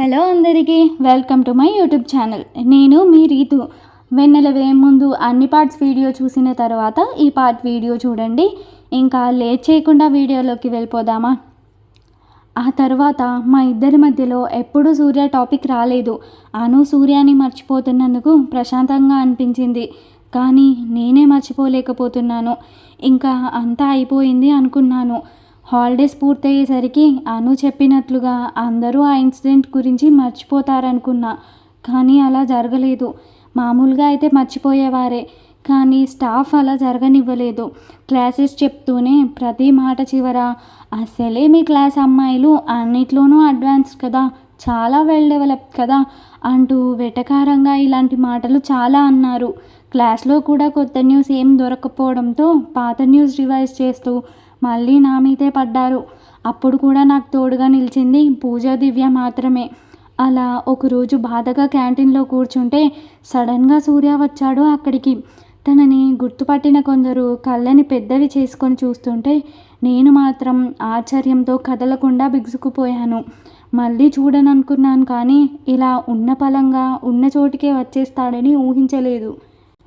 Hello అందరికీ welcome to my YouTube channel. నేను మీ రీతు. వెన్నెల వేయం ముందు అన్ని పార్ట్స్ వీడియో చూసిన తర్వాత ఈ పార్ట్ వీడియో చూడండి. ఇంకా లేట్ చేయకుండా వీడియోలోకి వెళ్ళిపోదామా? ఆ తర్వాత మా ఇద్దరి మధ్యలో ఎప్పుడూ సూర్య టాపిక్ రాలేదు. అను సూర్యాని మర్చిపోతున్నందుకు ప్రశాంతంగా అనిపించింది. కానీ నేనే మర్చిపోలేకపోతున్నాను. ఇంకా అంతా అయిపోయింది అనుకున్నాను. హాలిడేస్ పూర్తయ్యేసరికి అను చెప్పినట్లుగా అందరూ ఆ ఇన్సిడెంట్ గురించి మర్చిపోతారనుకున్నా. కానీ అలా జరగలేదు. మామూలుగా అయితే మర్చిపోయేవారే. కానీ స్టాఫ్ అలా జరగనివ్వలేదు. క్లాసెస్ చెప్తూనే ప్రతి మాట చివర అసలే మీ క్లాస్ అమ్మాయిలు అన్నిట్లోనూ అడ్వాన్స్ కదా చాలా వెల్ డెవలప్ కదా అంటూ వెటకారంగా ఇలాంటి మాటలు చాలా అన్నారు. క్లాస్లో కూడా కొత్త న్యూస్ ఏం దొరకపోవడంతో పాత న్యూస్ రివైజ్ చేస్తూ మళ్ళీ నా మీదే పడ్డారు. అప్పుడు కూడా నాకు తోడుగా నిలిచింది పూజా దివ్య మాత్రమే. అలా ఒకరోజు బాధగా క్యాంటీన్లో కూర్చుంటే సడన్గా సూర్య వచ్చాడు అక్కడికి. తనని గుర్తుపట్టిన కొందరు కళ్ళని పెద్దవి చేసుకొని చూస్తుంటే నేను మాత్రం ఆశ్చర్యంతో కదలకుండా బిగుసుకుపోయాను. మళ్ళీ చూడననుకున్నాను కానీ ఇలా ఉన్న పలంగా ఉన్న చోటికే వచ్చేస్తాడని ఊహించలేదు.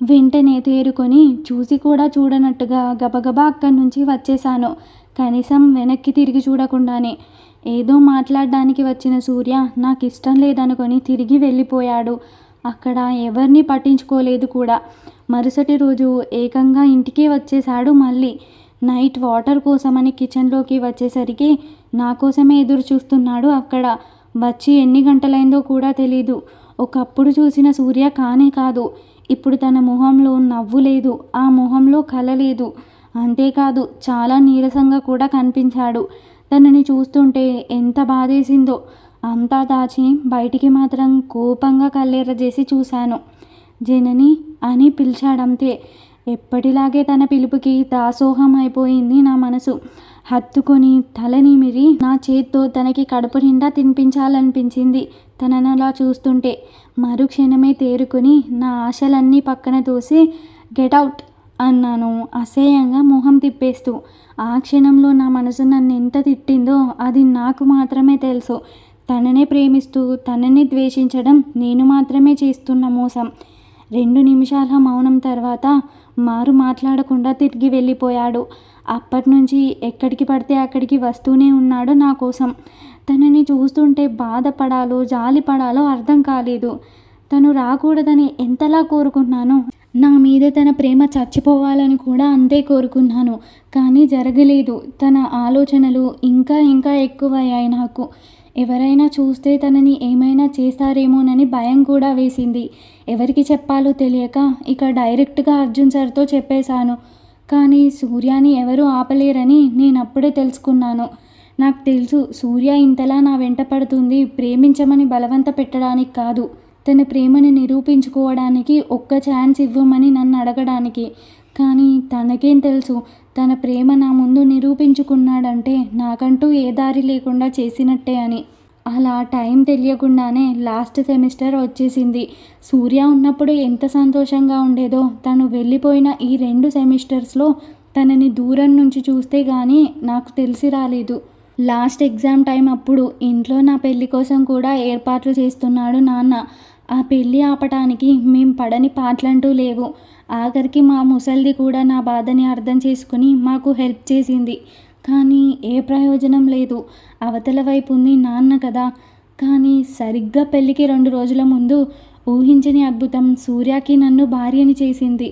వెంటనే తేరుకొని చూసి కూడా చూడనట్టుగా గబగబా అక్కడి నుంచి వచ్చేశాను. కనీసం వెనక్కి తిరిగి చూడకుండానే. ఏదో మాట్లాడడానికి వచ్చిన సూర్య నాకు ఇష్టం లేదనుకొని తిరిగి వెళ్ళిపోయాడు. అక్కడ ఎవరిని పట్టించుకోలేదు కూడా. మరుసటి రోజు ఏకంగా ఇంటికే వచ్చేశాడు మళ్ళీ. నైట్ వాటర్ కోసమని కిచెన్లోకి వచ్చేసరికి నా కోసమే ఎదురు చూస్తున్నాడు అక్కడ. వచ్చి ఎన్ని గంటలైందో కూడా తెలీదు. ఒకప్పుడు చూసిన సూర్య కానే కాదు. ఇప్పుడు తన మొహంలో నవ్వు లేదు ఆ మొహంలో కల లేదు. అంతేకాదు చాలా నీరసంగా కూడా కనిపించాడు. తనని చూస్తుంటే ఎంత బాధేసిందో. అంతా దాచి బయటికి మాత్రం కోపంగా కళ్ళెర్ర చేసి చూశాను. జనని అని పిలిచాడంతే. ఎప్పటిలాగే తన పిలుపుకి దాసోహం అయిపోయింది నా మనసు. హత్తుకొని తలనిమిరి నా చేత్తో తనకి కడుపు నిండా తినిపించాలనిపించింది తనని అలా చూస్తుంటే. మరుక్షణమే తేరుకొని నా ఆశలన్నీ పక్కన తోసి గెట్ అవుట్ అన్నాను అసహ్యంగా మొహం తిప్పేస్తూ. ఆ క్షణంలో నా మనసు నన్ను ఎంత తిట్టిందో అది నాకు మాత్రమే తెలుసు. తననే ప్రేమిస్తూ తనని ద్వేషించడం నేను మాత్రమే చేస్తున్న మోసం. రెండు నిమిషాల మౌనం తర్వాత మారు మాట్లాడకుండా తిరిగి వెళ్ళిపోయాడు. అప్పటి నుంచి ఎక్కడికి పడితే అక్కడికి వస్తూనే ఉన్నాడు నా కోసం. తనని చూస్తుంటే బాధపడాలో జాలిపడాలో అర్థం కాలేదు. తను రాకూడదని ఎంతలా కోరుకున్నాను? నా మీద తన ప్రేమ చచ్చిపోవాలని కూడా అంతే కోరుకున్నాను. కానీ జరగలేదు. తన ఆలోచనలు ఇంకా ఇంకా ఎక్కువయ్యాయి నాకు. ఎవరైనా చూస్తే తనని ఏమైనా చేస్తారేమోనని భయం కూడా వేసింది. ఎవరికి చెప్పాలో తెలియక ఇక డైరెక్ట్గా అర్జున్ సార్తో చెప్పేశాను. కానీ సూర్యాని ఎవరూ ఆపలేరని నేను అప్పుడే తెలుసుకున్నాను. నాకు తెలుసు సూర్య ఇంతలా నా వెంట పడుతుంది ప్రేమించమని బలవంత పెట్టడానికి కాదు. తన ప్రేమని నిరూపించుకోవడానికి ఒక్క ఛాన్స్ ఇవ్వమని నన్ను అడగడానికి. కానీ తనకేం తెలుసు తన ప్రేమ నా ముందు నిరూపించుకున్నాడంటే నాకంటూ ఏ దారి లేకుండా చేసినట్టే అని. అలా టైం తెలియకుండానే లాస్ట్ సెమిస్టర్ వచ్చేసింది. సూర్య ఉన్నప్పుడు ఎంత సంతోషంగా ఉండేదో తను వెళ్ళిపోయిన ఈ రెండు సెమిస్టర్స్లో తనని దూరం నుంచి చూస్తే కానీ నాకు తెలిసి రాలేదు. లాస్ట్ ఎగ్జామ్ టైం అప్పుడు ఇంట్లో నా పెళ్ళి కోసం కూడా ఏర్పాట్లు చేస్తున్నాడు నాన్న. ఆ పెళ్ళి ఆపటానికి మేం పడని పాటలంటూ లేవు. ఆఖరికి మా ముసల్ది కూడా నా బాధని అర్థం చేసుకుని మాకు హెల్ప్ చేసింది. కానీ ఏ ప్రయోజనం లేదు. అవతల వైపు ఉంది నాన్న కదా. కానీ సరిగ్గా పెళ్ళికి రెండు రోజుల ముందు ఊహించని అద్భుతం సూర్యకి నన్ను భార్యని చేసింది.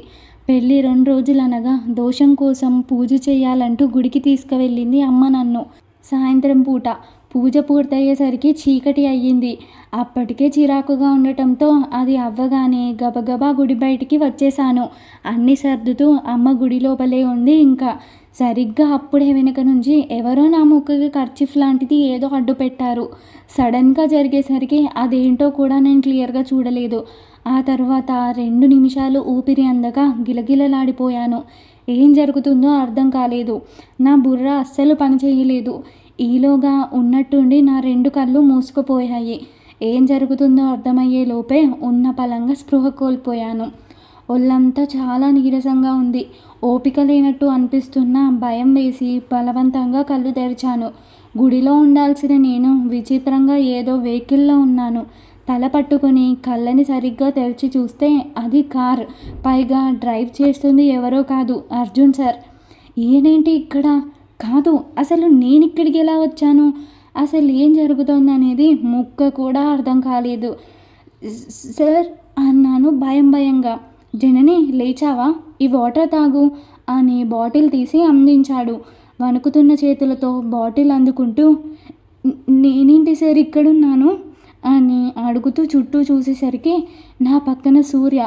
పెళ్ళి రెండు రోజులు అనగా దోషం కోసం పూజ చేయాలంటూ గుడికి తీసుకువెళ్ళింది అమ్మ నన్ను. సాయంత్రం పూట పూజ పూర్తయ్యేసరికి చీకటి అయ్యింది. అప్పటికే చిరాకుగా ఉండటంతో అది అవ్వగానే గబగబా గుడి బయటికి వచ్చేసాను అన్ని సర్దుతూ అమ్మ గుడి లోపలే ఉంది ఇంకా. సరిగ్గా అప్పుడే వెనుక నుంచి ఎవరో నా ముక్కకి ఖర్చిఫ్ లాంటిది ఏదో అడ్డు పెట్టారు. సడన్గా జరిగేసరికి అదేంటో కూడా నేను క్లియర్గా చూడలేదు. ఆ తర్వాత రెండు నిమిషాలు ఊపిరి అందక గిలగిలలాడిపోయాను. ఏం జరుగుతుందో అర్థం కాలేదు. నా బుర్ర అస్సలు పనిచేయలేదు. ఈలోగా ఉన్నట్టుండి నా రెండు కళ్ళు మూసుకుపోయాయి. ఏం జరుగుతుందో అర్థమయ్యే లోపే ఉన్న పలంగా స్పృహ కోల్పోయాను. ఒళ్ళంతా చాలా నీరసంగా ఉంది. ఓపిక లేనట్టు అనిపిస్తున్న భయం వేసి బలవంతంగా కళ్ళు తెరిచాను. గుడిలో ఉండాల్సిన నేను విచిత్రంగా ఏదో వెహికల్లో ఉన్నాను. తల పట్టుకొని కళ్ళని సరిగ్గా తెరిచి చూస్తే అది కార్. పైగా డ్రైవ్ చేస్తుంది ఎవరో కాదు అర్జున్ సార్. ఈయనేంటి ఇక్కడ? కాదు అసలు నేను ఇక్కడికి ఎలా వచ్చాను? అసలు ఏం జరుగుతోంది అనేది ముక్క కూడా అర్థం కాలేదు. సార్ అన్నాను భయం భయంగా. జనని లేచావా? ఈ వాటర్ తాగు అని బాటిల్ తీసి అందించాడు. వణుకుతున్న చేతులతో బాటిల్ అందుకుంటూ నేనేంటి సార్ ఇక్కడున్నాను? అని అడుగుతూ చుట్టూ చూసేసరికి నా పక్కన సూర్య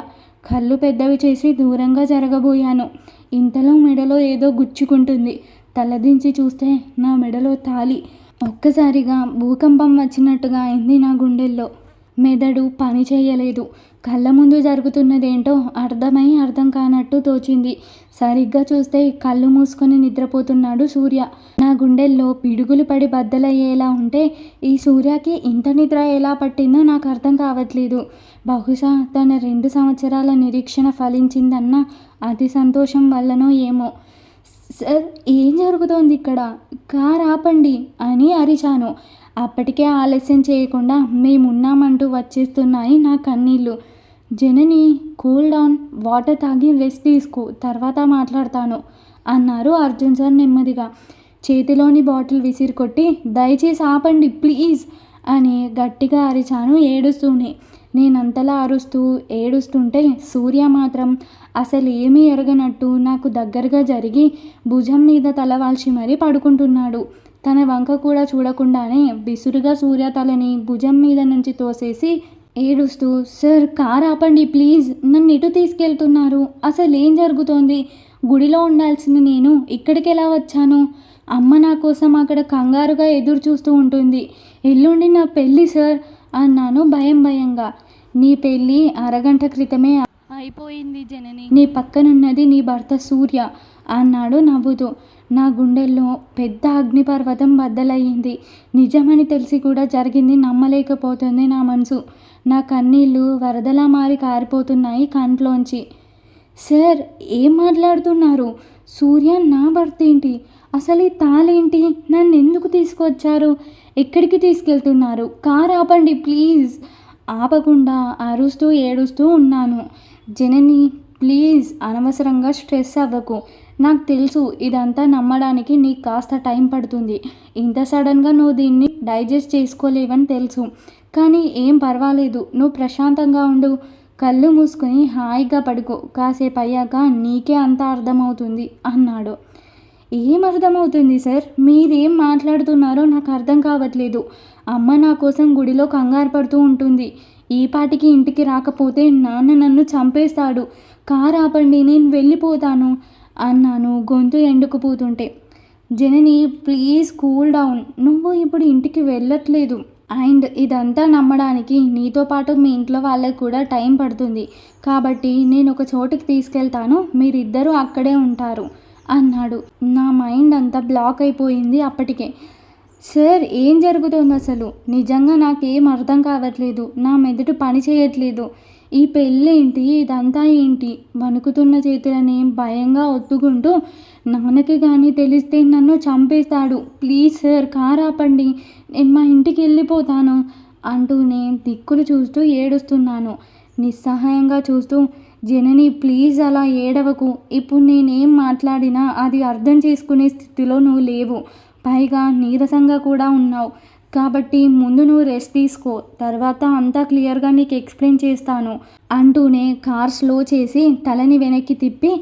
కళ్ళు పెద్దవి చేసి దూరంగా జరగబోయాను. ఇంతలో మెడలో ఏదో గుచ్చుకుంటుంది. తలదించి చూస్తే నా మెడలో తాలి. ఒక్కసారిగా భూకంపం వచ్చినట్టుగా అయింది నా గుండెల్లో. మెదడు పని చేయలేదు. కళ్ళ ముందు జరుగుతున్నదేంటో అర్థమై అర్థం కానట్టు తోచింది. సరిగ్గా చూస్తే కళ్ళు మూసుకొని నిద్రపోతున్నాడు సూర్య. నా గుండెల్లో పిడుగులు పడి బద్దలయ్యేలా ఉంటే ఈ సూర్యకి ఇంత నిద్ర ఎలా పట్టిందో నాకు అర్థం కావట్లేదు. బహుశా తన రెండు సంవత్సరాల నిరీక్షణ ఫలించిందన్న అతి సంతోషం వల్లనో ఏమో. సార్ ఏం జరుగుతోంది ఇక్కడ? కార్ ఆపండి అని అరిచాను. అప్పటికే ఆలస్యం చేయకుండా మేమున్నామంటూ వచ్చేస్తున్నాయి నా కన్నీళ్ళు. జనని కూల్ డౌన్ వాటర్ తాగి రెస్ట్ తీసుకో తర్వాత మాట్లాడతాను అన్నారు అర్జున్ సార్ నెమ్మదిగా. చేతిలోని బాటిల్ విసిరి కొట్టి దయచేసి ఆపండి ప్లీజ్ అని గట్టిగా అరిచాను ఏడుస్తూనే. నేనంతలా అరుస్తూ ఏడుస్తుంటే సూర్య మాత్రం అసలు ఏమీ ఎరగనట్టు నాకు దగ్గరగా జరిగి భుజం మీద తలవాల్చి మరీ పడుకుంటున్నాడు. తన వంక కూడా చూడకుండానే విసురుగా సూర్య తలని భుజం మీద నుంచి తోసేసి ఏడుస్తూ సార్ కార్ ఆపండి ప్లీజ్. నన్ను ఇటు తీసుకెళ్తున్నారు. అసలు ఏం జరుగుతోంది? గుడిలో ఉండాల్సిన నేను. ఇక్కడికి ఎలా వచ్చాను? అమ్మ నా కోసం అక్కడ కంగారుగా ఎదురు చూస్తూ ఉంటుంది. ఎల్లుండి నా పెళ్ళి సార్. అన్నాను భయం భయంగా. నీ పెళ్ళి అరగంట క్రితమే అయిపోయింది జనని. నీ పక్కనున్నది నీ భర్త సూర్య అన్నాడు నవ్వుతూ. నా గుండెల్లో పెద్ద అగ్నిపర్వతం బద్దలయ్యింది. నిజమని తెలిసి కూడా జరిగింది నమ్మలేకపోతుంది నా మనసు. నా కన్నీళ్ళు వరదలా మారి కారిపోతున్నాయి కంట్లోంచి. సార్ ఏం మాట్లాడుతున్నారు? సూర్య నా భర్త ఏంటి? అసలు ఈ తాళేంటి? నన్ను ఎందుకు తీసుకొచ్చారు? ఎక్కడికి తీసుకెళ్తున్నారు? కార్ ఆపండి ప్లీజ్. ఆపకుండా అరుస్తూ ఏడుస్తూ ఉన్నాను. జనని ప్లీజ్ అనవసరంగా స్ట్రెస్ అవ్వకు. నాకు తెలుసు ఇదంతా నమ్మడానికి నీకు కాస్త టైం పడుతుంది. ఇంత సడన్గా నువ్వు దీన్ని డైజెస్ట్ చేసుకోలేవని తెలుసు. కానీ ఏం పర్వాలేదు నువ్వు ప్రశాంతంగా ఉండు. కళ్ళు మూసుకొని హాయిగా పడుకో. కాసేపు అయ్యాక నీకే అంత అర్థమవుతుంది అన్నాడు. ఏం అర్థమవుతుంది సార్? మీరేం మాట్లాడుతున్నారో నాకు అర్థం కావట్లేదు. అమ్మ నా కోసం గుడిలో కంగారు పడుతూ ఉంటుంది. ఈ పాటికి ఇంటికి రాకపోతే నాన్న నన్ను చంపేస్తాడు. కారు ఆపండి నేను వెళ్ళిపోతాను అన్నాను గొంతు ఎండుకుపోతుంటే. Janani please cool down. నువ్వు ఇప్పుడు ఇంటికి వెళ్ళట్లేదు. అండ్ ఇదంతా నమ్మడానికి నీతో పాటు మీ ఇంట్లో వాళ్ళకి కూడా టైం పడుతుంది. కాబట్టి నేను ఒక చోటుకి తీసుకెళ్తాను. మీరిద్దరూ అక్కడే ఉంటారు. అన్నాడు. నా మైండ్ అంతా బ్లాక్ అయిపోయింది అప్పటికే. సార్ ఏం జరుగుతుంది అసలు? నిజంగా నాకేం అర్థం కావట్లేదు. నా మెదడు పని చేయట్లేదు. ఈ పెళ్ళేంటి? ఇదంతా ఏంటి? వణుకుతున్న చేతులని భయంగా ఒత్తుకుంటూ నాన్నకి కానీ తెలిస్తే నన్ను చంపేస్తాడు. ప్లీజ్ సార్ కారాపండి. ఆపండి నేను మా ఇంటికి వెళ్ళిపోతాను అంటూనే దిక్కులు చూస్తూ ఏడుస్తున్నాను. నిస్సహాయంగా చూస్తూ జనని ప్లీజ్ అలా ఏడవకు. ఇప్పుడు నేనేం మాట్లాడినా అది అర్థం చేసుకునే స్థితిలో నువ్వు లేవు. పైగా నీరసంగా కూడా ఉన్నావు. కాబట్టి ముందు నువ్వు రెస్ట్ తీసుకో. తర్వాత అంతా క్లియర్గా నీకు ఎక్స్ప్లెయిన్ చేస్తాను. అంటూనే కార్ స్లో చేసి తలని వెనక్కి తిప్పి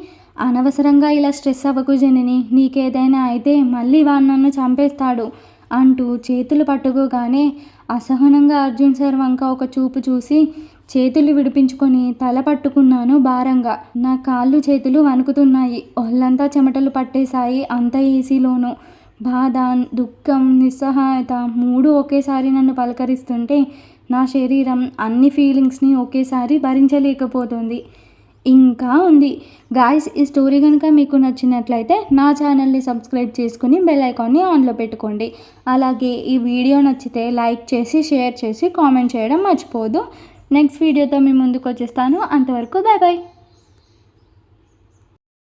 అనవసరంగా ఇలా స్ట్రెస్ అవ్వకు జనని. నీకేదైనా అయితే మళ్ళీ వాడు నన్ను చంపేస్తాడు అంటూ చేతులు పట్టుకోగానే అసహనంగా అర్జున్ సార్ వంక ఒక చూపు చూసి చేతులు విడిపించుకొని తల పట్టుకున్నాను భారంగా. నా కాళ్ళు చేతులు వణుకుతున్నాయి. ఒళ్ళంతా చెమటలు పట్టేశాయి. అంత ఏసీలోనూ. బాధ దుఃఖం నిస్సహాయత మూడు ఒకేసారి నన్ను పలకరిస్తుంటే నా శరీరం అన్ని ఫీలింగ్స్ని ఒకేసారి భరించలేకపోతుంది. ఇంకా ఉంది. గాయస్ ఈ స్టోరీ కనుక మీకు నచ్చినట్లయితే నా ఛానల్ని సబ్స్క్రైబ్ చేసుకుని బెల్ ఐకాన్ని ఆన్లో పెట్టుకోండి. అలాగే ఈ వీడియో నచ్చితే లైక్ చేసి షేర్ చేసి కామెంట్ చేయడం మర్చిపోదు నెక్స్ట్ వీడియోతో మీ ముందుకు వచ్చేస్తాను. అంతవరకు బాయ్ బాయ్